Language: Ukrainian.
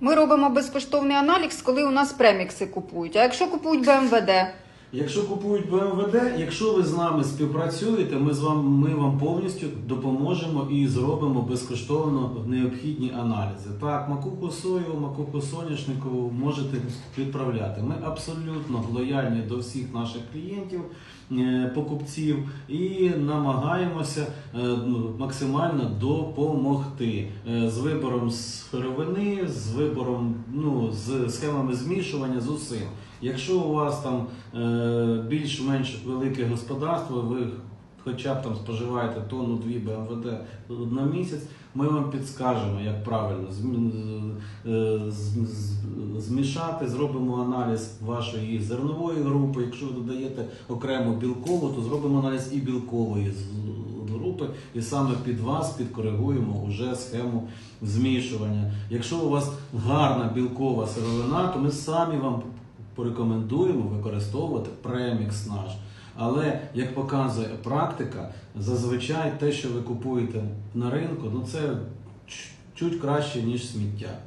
Ми робимо безкоштовний аналіз, коли у нас премікси купують. А якщо купують БМВД, Якщо купують БМВД, якщо ви з нами співпрацюєте, ми з вами ми вам повністю допоможемо і зробимо безкоштовно необхідні аналізи. Так, макуху сою, макуху соняшникову можете відправляти. Ми абсолютно лояльні до всіх наших клієнтів, е, покупців і намагаємося е, ну, максимально допомогти е, з вибором сировини, з вибором, ну з схемами змішування з усім. Якщо у вас там більш-менш велике господарство, ви хоча б там споживаєте тонну дві БМВД на місяць, ми вам підскажемо, як правильно змішати, зробимо аналіз вашої зернової групи. Якщо ви додаєте окремо білкову, то зробимо аналіз і білкової групи, і саме під вас підкоригуємо уже схему змішування. Якщо у вас гарна білкова сировина, то ми самі вам порекомендуємо використовувати премікс наш. Але як показує практика, зазвичай те, що ви купуєте на ринку, ну це чуть краще, ніж сміття.